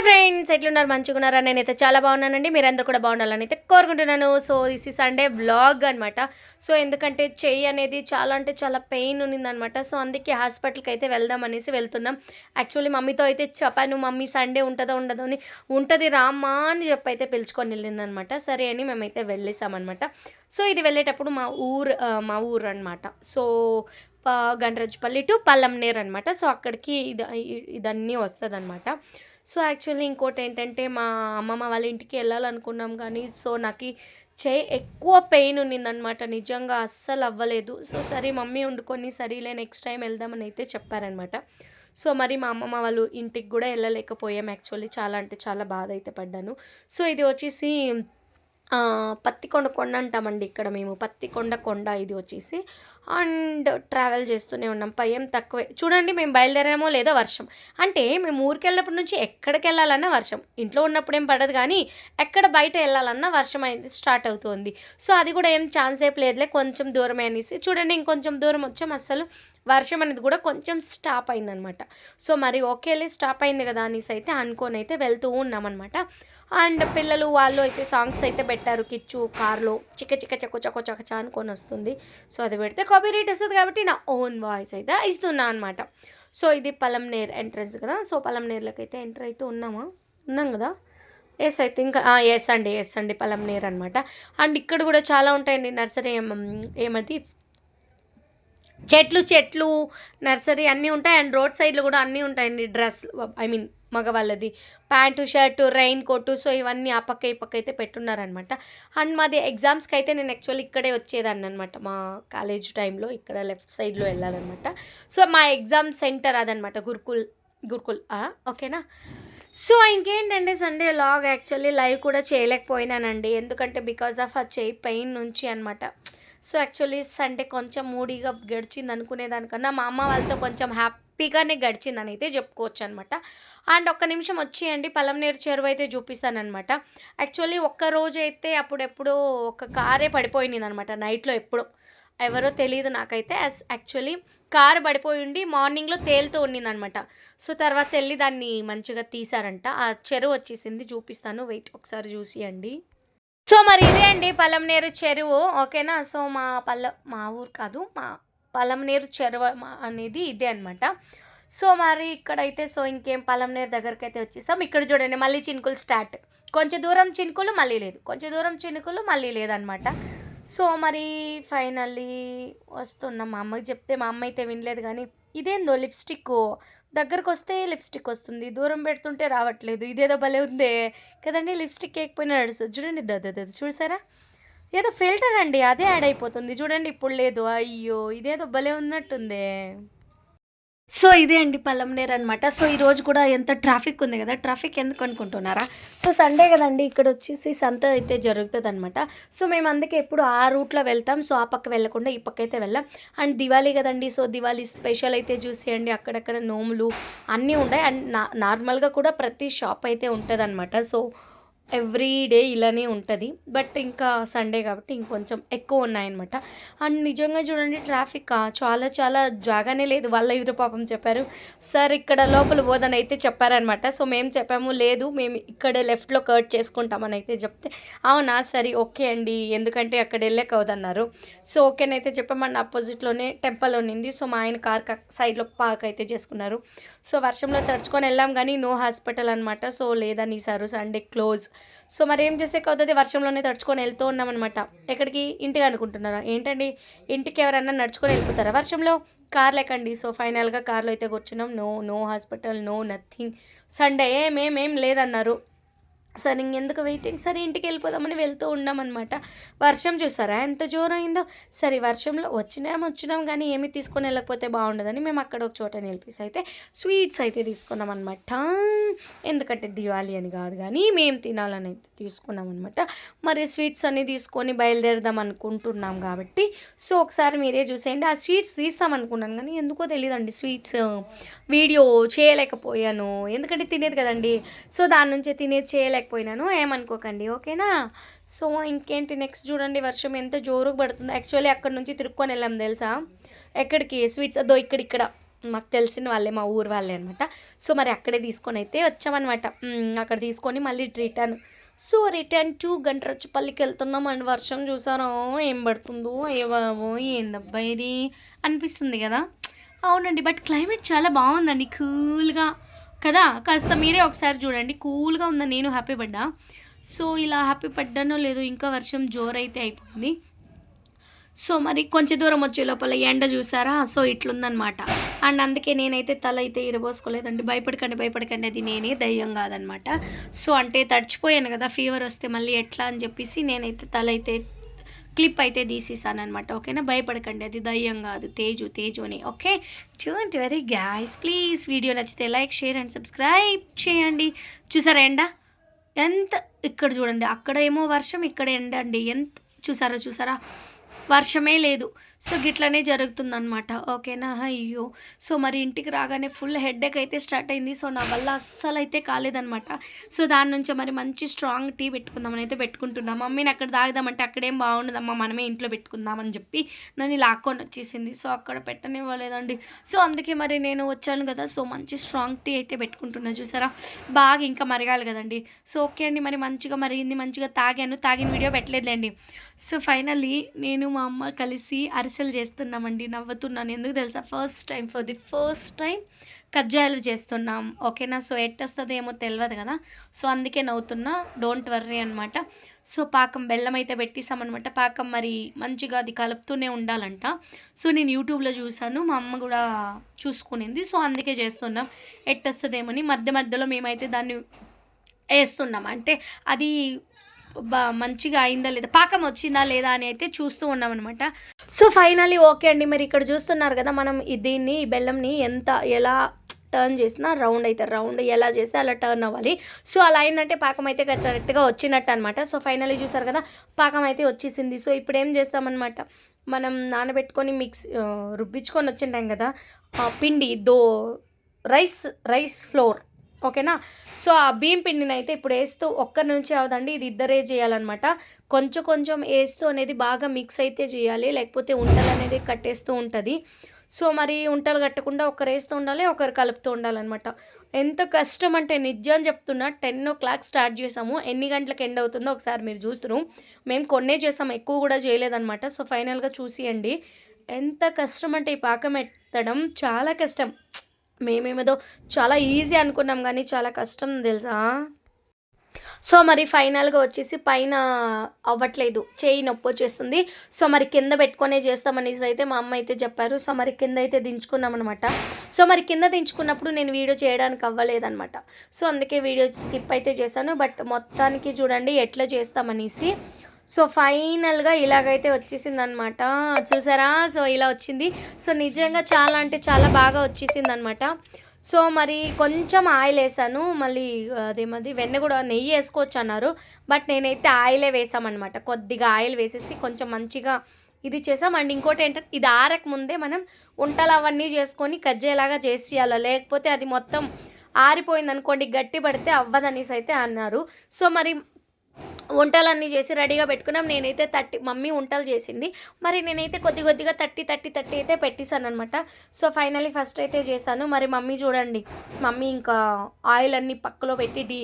Hi friends ఎట్లున్నారు? మంచిగా నేనైతే చాలా బాగున్నానండి. మీరందరూ కూడా బాగుండాలని అయితే కోరుకుంటున్నాను. సో దిస్ ఈ సండే బ్లాగ్ అనమాట సో ఎందుకంటే చెయ్యి అనేది చాలా అంటే చాలా పెయిన్ ఉన్నిందనమాట సో అందుకే హాస్పిటల్కి అయితే వెళ్దాం అనేసి వెళ్తున్నాం. యాక్చువల్లీ మమ్మీతో అయితే చెప్పాను మమ్మీ సండే ఉంటుందో ఉండదో? అని. ఉంటుంది రామ్మా అని చెప్పి అయితే పిలుచుకొని వెళ్ళిందనమాట సరే అని మేమైతే వెళ్ళేసామన్నమాట. సో ఇది వెళ్ళేటప్పుడు మా ఊరు మా ఊరు అనమాట సో ప- టు పల్లంనేర్ అనమాట సో అక్కడికి ఇది ఇదన్నీ వస్తుంది అనమాట సో యాక్చువల్లీ ఇంకోటి ఏంటంటే మా అమ్మమ్మ వాళ్ళ ఇంటికి వెళ్ళాలనుకున్నాం కానీ సో నాకు చే చేయి ఎక్కువ పెయిన్ ఉన్నిందనమాట నిజంగా అస్సలు అవ్వలేదు. సో సరే మమ్మీ వండుకొని సరేలే నెక్స్ట్ టైం వెళ్దామని అయితే చెప్పారనమాట సో మరి మా అమ్మమ్మ వాళ్ళు ఇంటికి కూడా వెళ్ళలేకపోయాం. యాక్చువల్లీ చాలా అంటే చాలా బాధ అయితే పడ్డాను. సో ఇది వచ్చేసి పత్తికొండ కొండ అంటామండి ఇక్కడ మేము. పత్తికొండ కొండ ఇది వచ్చేసి. అండ్ ట్రావెల్ చేస్తూనే ఉన్నాం. పై తక్కువే. చూడండి మేము బయలుదేరామో లేదో వర్షం. అంటే మేము ఊరికి వెళ్ళినప్పటి నుంచి ఎక్కడికి వెళ్ళాలన్నా వర్షం. ఇంట్లో ఉన్నప్పుడు ఏం పడదు కానీ ఎక్కడ బయట వెళ్ళాలన్నా వర్షం అనేది స్టార్ట్ అవుతుంది. సో అది కూడా ఏం ఛాన్స్ ఏం లేదులే. కొంచెం దూరమే అనేసి. చూడండి ఇంకొంచెం దూరం వచ్చాం. అసలు వర్షం అనేది కూడా కొంచెం స్టాప్ అయిందనమాట. సో మరి ఓకేలే స్టాప్ అయింది కదా అనేసి అయితే అనుకొని అయితే వెళ్తూ ఉన్నామన్నమాట అండ్ పిల్లలు వాళ్ళు అయితే సాంగ్స్ అయితే పెట్టారు కిచ్చు కార్లో చిక్క చిక్క చక్క చక్క చక్క అనుకొని వస్తుంది. సో అది పెడితే కాపీ రేట్ వస్తుంది కాబట్టి నా ఓన్ వాయిస్ అయితే ఇస్తున్నా అనమాట. సో ఇది పలంనేర్ ఎంట్రన్స్ కదా. సో పలంనేర్లోకి అయితే ఎంటర్ అయితే ఉన్నామా? ఉన్నాం కదా? ఎస్ అయితే ఇంకా ఎస్ అండి ఎస్ అండి పలంనేర్ అనమాట. అండ్ ఇక్కడ కూడా చాలా ఉంటాయండి నర్సరీ ఏమది? చెట్లు చెట్లు నర్సరీ అన్నీ ఉంటాయి. అండ్ రోడ్ సైడ్లో కూడా అన్నీ ఉంటాయండి dress I mean మగవాళ్ళది. Pant shirt rain coat so ఇవన్నీ ఆ పక్క ఈ పక్క అయితే పెట్టున్నారనమాట. అండ్ మాది ఎగ్జామ్స్కి అయితే నేను యాక్చువల్లీ ఇక్కడే వచ్చేదాన్ని అనమాట. మా కాలేజ్ టైంలో ఇక్కడ లెఫ్ట్ సైడ్లో వెళ్ళాలన్నమాట. సో మా ఎగ్జామ్ సెంటర్ అదనమాట గురుకుల్ గురుకుల్ ఓకేనా? సో ఇంకేంటంటే సండే లాగ్? యాక్చువల్లీ లైవ్ కూడా చేయలేకపోయినానండి. ఎందుకంటే బికాజ్ ఆఫ్ ఆ చేయి పెయిన్ నుంచి అనమాట సో యాక్చువల్లీ సండే కొంచెం మూడీగా గడిచింది అనుకునేదానికన్నా మా అమ్మ వాళ్ళతో కొంచెం హ్యాపీగానే గడిచిందని అయితే చెప్పుకోవచ్చు అనమాట అండ్ ఒక్క నిమిషం వచ్చేయండి పలంనేరు చెరువు అయితే చూపిస్తానమాట యాక్చువల్లీ ఒక్క రోజు అయితే అప్పుడెప్పుడు ఒక కారే పడిపోయింది అనమాట నైట్లో ఎప్పుడో. ఎవరో తెలియదు నాకైతే యాక్చువల్లీ కారు పడిపోయి ఉండి మార్నింగ్లో తేలుతూ ఉండిందనమాట సో తర్వాత వెళ్ళి దాన్ని మంచిగా తీసారంట ఆ చెరువు వచ్చేసింది చూపిస్తాను. వెయిట్ ఒకసారి చూసియండి. సో మరి ఇదే అండి పలంనేరు చెరువు ఓకేనా సో మా పల్ల మా ఊరు కాదు మా పలంనేరు చెరువు అనేది ఇదే అనమాట సో మరి ఇక్కడైతే సో ఇంకేం పలంనేరు దగ్గరికి అయితే వచ్చేసాం. ఇక్కడ చూడండి మళ్ళీ చినుకులు స్టార్ట్ కొంచెం దూరం చినుకులు మళ్ళీ లేదు. కొంచెం దూరం చినుకులు మళ్ళీ లేదనమాట సో మరి ఫైనల్లీ వస్తున్నాం మా అమ్మకి చెప్తే మా అమ్మ అయితే వినలేదు కానీ ఇదేందో లిప్స్టిక్ దగ్గరకు వస్తే లిప్స్టిక్ వస్తుంది దూరం పెడుతుంటే రావట్లేదు ఇదేదో భలే ఉందే కదండి లిప్స్టిక్ వేయకపోయినా నడుస్తుంది. చూడండి దద్ద చూసారా? ఏదో ఫిల్టర్ అండి అదే యాడ్ అయిపోతుంది. చూడండి ఇప్పుడు లేదు అయ్యో ఇదేదో భలే ఉన్నట్టుందే. సో ఇదే అండి పల్లంనేర్ అనమాట సో ఈ రోజు కూడా ఎంత ట్రాఫిక్ ఉంది కదా ట్రాఫిక్ ఎందుకు అనుకుంటున్నారా? సో సండే కదండి ఇక్కడ వచ్చేసి సంత అయితే జరుగుతుంది అనమాట సో మేము అందుకే ఎప్పుడు ఆ రూట్లో వెళ్తాం. సో ఆ పక్క వెళ్ళకుండా ఈ పక్క అయితే వెళ్ళాం. అండ్ దివాళీ కదండి సో దివాళీ స్పెషల్ అయితే చూసేయండి. అక్కడక్కడ నోములు అన్నీ ఉన్నాయి అండ్ నా నార్మల్గా కూడా ప్రతి షాప్ అయితే ఉంటుంది అనమాట సో ఎవ్రీ డే ఇలానే ఉంటుంది. బట్ ఇంకా సండే కాబట్టి ఇంకొంచెం ఎక్కువ ఉన్నాయన్నమాట. అండ్ నిజంగా చూడండి ట్రాఫిక్ చాలా చాలా జాగానే లేదు. వాళ్ళ ఎదురు పాపం చెప్పారు. సార్ ఇక్కడ లోపల పోదని అయితే చెప్పారనమాట సో మేము చెప్పాము లేదు. మేము ఇక్కడ లెఫ్ట్లో కర్ట్ చేసుకుంటామని అయితే చెప్తే అవునా? సరే ఓకే అండి. ఎందుకంటే అక్కడ వెళ్ళాక అవుదన్నారు సో ఓకేనైతే చెప్పామని ఆపోజిట్లోనే టెంపుల్ ఉన్నింది. సో మా ఆయన కార్ సైడ్లో పార్క్ అయితే చేసుకున్నారు. సో వర్షంలో తడుచుకొని వెళ్ళాం కానీ నో హాస్పిటల్ అనమాట సో లేదని సారు సండే క్లోజ్. సో మరి ఏం చేసే అవుతుంది వర్షంలోనే తడుచుకొని వెళ్తూ ఉన్నామన్నమాట ఎక్కడికి? ఇంటికి అనుకుంటున్నారా? ఏంటండి? ఇంటికి ఎవరైనా నడుచుకొని వెళ్ళిపోతారా వర్షంలో? కార్ లేకండి. సో ఫైనల్గా కార్లో అయితే కూర్చున్నాం. No no hospital no nothing. Sunday ఏమేమేం లేదన్నారు. సరే ఇంకెందుకు వెయిటింగ్ సరే ఇంటికి వెళ్ళిపోదామని వెళ్తూ ఉన్నామన్నమాట. వర్షం చూసారా? ఎంత జోరు అయిందో సరే వర్షంలో వచ్చినాం వచ్చినాం కానీ ఏమి తీసుకొని వెళ్ళకపోతే బాగుండదని మేము అక్కడ ఒక చోట నిలిపేసి అయితే స్వీట్స్ అయితే తీసుకున్నాం అనమాట ఎందుకంటే దివాళీ అని కాదు కానీ మేము తినాలని అయితే తీసుకున్నాం అనమాట మరి స్వీట్స్ అన్నీ తీసుకొని బయలుదేరదాం అనుకుంటున్నాం కాబట్టి. సో ఒకసారి మీరే చూసేయండి. ఆ స్వీట్స్ తీస్తాం అనుకున్నాను కానీ ఎందుకో తెలియదండి స్వీట్స్ వీడియో చేయలేకపోయాను. ఎందుకంటే తినేది కదండి. సో దాని నుంచి తినేది చేయలేక చేయలేకపోయినాను ఏమనుకోకండి ఓకేనా? సో ఇంకేంటి నెక్స్ట్ చూడండి వర్షం ఎంత జోరుగా పడుతుందో. యాక్చువల్లీ అక్కడ నుంచి తిరుక్కొని వెళ్ళాం తెలుసా? ఎక్కడికి? స్వీట్స్ అదో ఇక్కడ ఇక్కడ. మాకు తెలిసిన వాళ్ళే మా ఊరు వాళ్ళే అనమాట సో మరి అక్కడే తీసుకొని అయితే వచ్చామన్నమాట. అక్కడ తీసుకొని మళ్ళీ రిటర్న్ సో రిటర్న్ టు గంటరచ్చపల్లికి వెళ్తున్నాం అండ్. వర్షం చూసారో ఏం పడుతుందో ఏమో ఏందబ్బా ఇది? అనిపిస్తుంది కదా? అవునండి బట్ క్లైమేట్ చాలా బాగుందండి కూల్గా కదా? కాస్త మీరే ఒకసారి చూడండి. కూల్గా ఉందని నేను హ్యాపీ పడ్డా? సో ఇలా హ్యాపీ పడ్డానో లేదో ఇంకా వర్షం జోరైతే అయిపోయింది. సో మరి కొంచెం దూరం వచ్చే లోపల ఎండ చూసారా? సో ఇట్లుందనమాట అండ్ అందుకే నేనైతే తల అయితే ఇరబోసుకోలేదండి. భయపడకండి భయపడకండి. అది నేనే దయ్యం కాదనమాట సో అంటే తడిచిపోయాను కదా ఫీవర్ వస్తే మళ్ళీ ఎట్లా అని చెప్పేసి నేనైతే తల అయితే క్లిప్ అయితే తీసేసాను అనమాట ఓకేనా? భయపడకండి అది దయ్యం కాదు తేజు తేజు అని ఓకే? చూడండి వెరీ గ్యాస్ ప్లీజ్ వీడియో నచ్చితే లైక్ షేర్ అండ్ సబ్స్క్రైబ్ చేయండి. చూసారా ఎండ? ఎంత ఇక్కడ చూడండి అక్కడ ఏమో వర్షం ఇక్కడ ఎండ అండి ఎంత చూసారా చూసారా? వర్షమే లేదు. సో గిట్లనే జరుగుతుందనమాట ఓకేనా? అయ్యో. సో మరి ఇంటికి రాగానే ఫుల్ హెడ్ఏక్ అయితే స్టార్ట్ అయింది. సో నా వల్ల అస్సలు అయితే కాలేదనమాట సో దాని నుంచి మరి మంచి స్ట్రాంగ్ టీ పెట్టుకుందామని అయితే పెట్టుకుంటున్నాం. మమ్మీని అక్కడ తాగుదామంటే అక్కడేం బాగుండదమ్మా మనమే ఇంట్లో పెట్టుకుందామని చెప్పి నన్ను లాక్కొని వచ్చేసింది. సో అక్కడ పెట్టనివ్వలేదండి. సో అందుకే మరి నేను వచ్చాను కదా. సో మంచి స్ట్రాంగ్ టీ అయితే పెట్టుకుంటున్నా. చూసారా? బాగా ఇంకా మరగాలి కదండి. సో ఓకే అండి. మరి మంచిగా మరిగింది మంచిగా తాగాను. తాగిన వీడియో పెట్టలేదులేండి. సో ఫైనల్లీ నేను మా అమ్మ కలిసి అరి అరిసెలు చేస్తున్నామండి నవ్వుతున్నాను. ఎందుకు తెలుసా? First time for the first time కజ్జాయలు చేస్తున్నాం. ఓకేనా? సో ఎట్ వస్తుంది ఏమో తెలియదు కదా? సో అందుకే నవ్వుతున్నా. డోంట్ వర్రీ అనమాట సో పాకం బెల్లం అయితే పెట్టేసామన్నమాట పాకం మరి మంచిగా అది కలుపుతూనే ఉండాలంట. సో నేను యూట్యూబ్లో చూసాను మా అమ్మ కూడా చూసుకునింది. సో అందుకే చేస్తున్నాం. ఎట్టొస్తుందేమని మధ్య మధ్యలో మేమైతే దాన్ని వేస్తున్నాం. అంటే అది మంచిగా అయిందా లేదా పాకం వచ్చిందా లేదా అని అయితే చూస్తూ ఉన్నాం అనమాట సో ఫైనలీ ఓకే అండి. మరి ఇక్కడ చూస్తున్నారు కదా మనం దీన్ని బెల్లంని ఎంత ఎలా టర్న్ చేసినా రౌండ్ అయితే రౌండ్ ఎలా చేస్తే అలా టర్న్ అవ్వాలి. సో అలా అయిందంటే పాకం అయితే కరెక్ట్గా వచ్చినట్టు అనమాట సో ఫైనలీ చూసారు కదా పాకం అయితే వచ్చేసింది. సో ఇప్పుడు ఏం చేస్తామన్నమాట మనం నానబెట్టుకొని మిక్స్ రుబ్బించుకొని వచ్చింటాం కదా పిండి దో రైస్ రైస్ ఫ్లోర్. ఓకేనా? సో ఆ బియ్యం పిండిని అయితే ఇప్పుడు వేస్తూ ఒక్కరి నుంచి అవదండి ఇది ఇద్దరే చేయాలన్నమాట. కొంచెం కొంచెం వేస్తూ అనేది బాగా మిక్స్ అయితే చేయాలి లేకపోతే ఉంటలు అనేది కట్టేస్తూ ఉంటుంది. సో మరి ఉంటలు కట్టకుండా ఒకరు వేస్తూ ఉండాలి ఒకరు కలుపుతూ ఉండాలన్నమాట. ఎంత కష్టం అంటే నిజం చెప్తున్నా టెన్ ఓ క్లాక్ స్టార్ట్ చేసాము. ఎన్ని గంటలకు ఎండ్ అవుతుందో ఒకసారి మీరు చూస్తురు. మేము కొన్నే చేసాము ఎక్కువ కూడా చేయలేదన్నమాట. సో ఫైనల్గా చూసియండి. ఎంత కష్టం అంటే ఈ పాకం ఎత్తడం చాలా కష్టం. మేమేమేదో చాలా ఈజీ అనుకున్నాం కానీ చాలా కష్టం తెలుసా? సో మరి ఫైనల్గా వచ్చేసి పైన అవ్వట్లేదు. చేయి నొప్పి వచ్చేస్తుంది. సో మరి కింద పెట్టుకొనే చేస్తామనేసి అయితే మా అమ్మ అయితే చెప్పారు. సో మరి కింద అయితే దించుకున్నాం అనమాట సో మరి కింద దించుకున్నప్పుడు నేను వీడియో చేయడానికి అవ్వలేదన్నమాట. సో అందుకే వీడియో స్కిప్ అయితే చేశాను. బట్ మొత్తానికి చూడండి ఎట్లా చేస్తామనేసి. సో ఫైనల్గా ఇలాగైతే వచ్చేసింది అనమాట చూసారా? సో ఇలా వచ్చింది. సో నిజంగా చాలా అంటే చాలా బాగా వచ్చేసింది అనమాట సో మరి కొంచెం ఆయిల్ వేసాను. మళ్ళీ అదేమది వెన్న కూడా నెయ్యి వేసుకోవచ్చు అన్నారు. బట్ నేనైతే ఆయిలే వేసామన్నమాట. కొద్దిగా ఆయిల్ వేసేసి కొంచెం మంచిగా ఇది చేసాం. అండ్ ఇంకోటి ఏంటంటే ఇది ఆరక ముందే మనం వంటలు అవన్నీ చేసుకొని కజ్జేలాగా చేసేయాలి. లేకపోతే అది మొత్తం ఆరిపోయింది అనుకోండి గట్టి పడితే అవ్వదనేసి అయితే అన్నారు. సో మరి వంటలన్నీ చేసి రెడీగా పెట్టుకున్నాం. నేనైతే తట్టి మమ్మీ వంటలు చేసింది. మరి నేనైతే కొద్ది కొద్దిగా తట్టి తట్టి తట్టి అయితే పెట్టేశాను అనమాట సో ఫైనలీ ఫస్ట్ అయితే చేశాను. మరి మమ్మీ చూడండి. మమ్మీ ఇంకా ఆయిల్ అన్ని పక్కలో పెట్టి డీ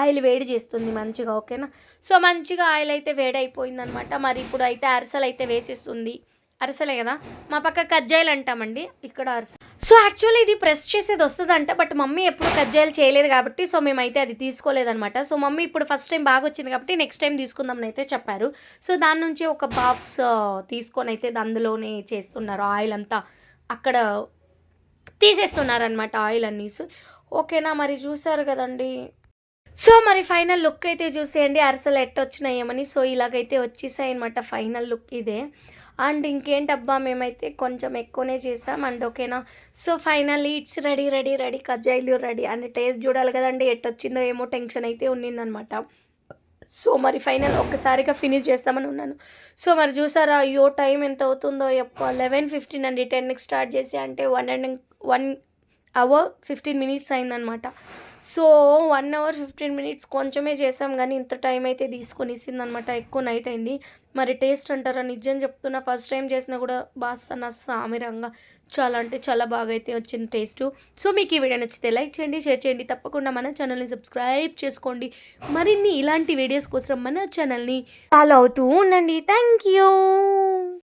ఆయిల్ వేడి చేస్తుంది మంచిగా ఓకేనా? సో మంచిగా ఆయిల్ అయితే వేడి అయిపోయిందనమాట మరి ఇప్పుడు అయితే అరిసెలు అయితే వేసేస్తుంది. అరిసెలే కదా? మా పక్క కజ్జాయిలు అంటామండి. ఇక్కడ అరిసె సో యాక్చువల్లీ ఇది ప్రెస్ చేసేది వస్తుందంట బట్ మమ్మీ ఎప్పుడు కజ్జాయిలు చేయలేదు కాబట్టి సో మేమైతే అది తీసుకోలేదనమాట సో మమ్మీ ఇప్పుడు ఫస్ట్ టైం బాగా వచ్చింది కాబట్టి నెక్స్ట్ టైం తీసుకుందామని అయితే చెప్పారు. సో దాని నుంచి ఒక బాక్స్ తీసుకొని అయితే అందులోనే చేస్తున్నారు ఆయిల్ అంతా. అక్కడ తీసేస్తున్నారనమాట ఆయిల్ అన్నీ. సో ఓకేనా మరి చూసారు కదండి. సో మరి ఫైనల్ లుక్ అయితే చూసేయండి. అరసలు ఎట్ట వచ్చినాయేమని సో ఇలాగైతే వచ్చేసాయి అనమాట ఫైనల్ లుక్ ఇదే. అండ్ ఇంకేంటబ్బా మేమైతే కొంచెం ఎక్కువనే చేసాం అండ్ ఓకేనా? So finally it's ready ready ready. కజ్జాయిలు ready. And taste చూడాలి కదండి ఎట్టొచ్చిందో ఏమో టెన్షన్ అయితే ఉన్నిందనమాట. సో మరి ఫైనల్ ఒక్కసారిగా ఫినిష్ చేస్తామని ఉన్నాను. సో మరి చూసారా అయ్యో టైం ఎంత అవుతుందో ఎప్ప. లెవెన్ ఫిఫ్టీన్ అండి టెన్కి స్టార్ట్ చేసి అంటే one and one hour fifteen minutes అయిందనమాట. So one hour fifteen minutes కొంచెమే చేసాం కానీ ఇంత టైం అయితే తీసుకొని ఇచ్చిందనమాట ఎక్కువ నైట్ అయింది. మరి టేస్ట్ అంటారా? నిజం చెప్తున్నా ఫస్ట్ టైం చేసినా కూడా బాగా సామిరంగా చాలా అంటే చాలా బాగా అయితే వచ్చింది టేస్ట్ సో మీకు ఈ వీడియో నచ్చితే లైక్ చేయండి షేర్ చేయండి. తప్పకుండా మన ఛానల్ని సబ్స్క్రైబ్ చేసుకోండి. మరిన్ని ఇలాంటి వీడియోస్ కోసం మన ఛానల్ని ఫాలో అవుతూ ఉండండి. Thank you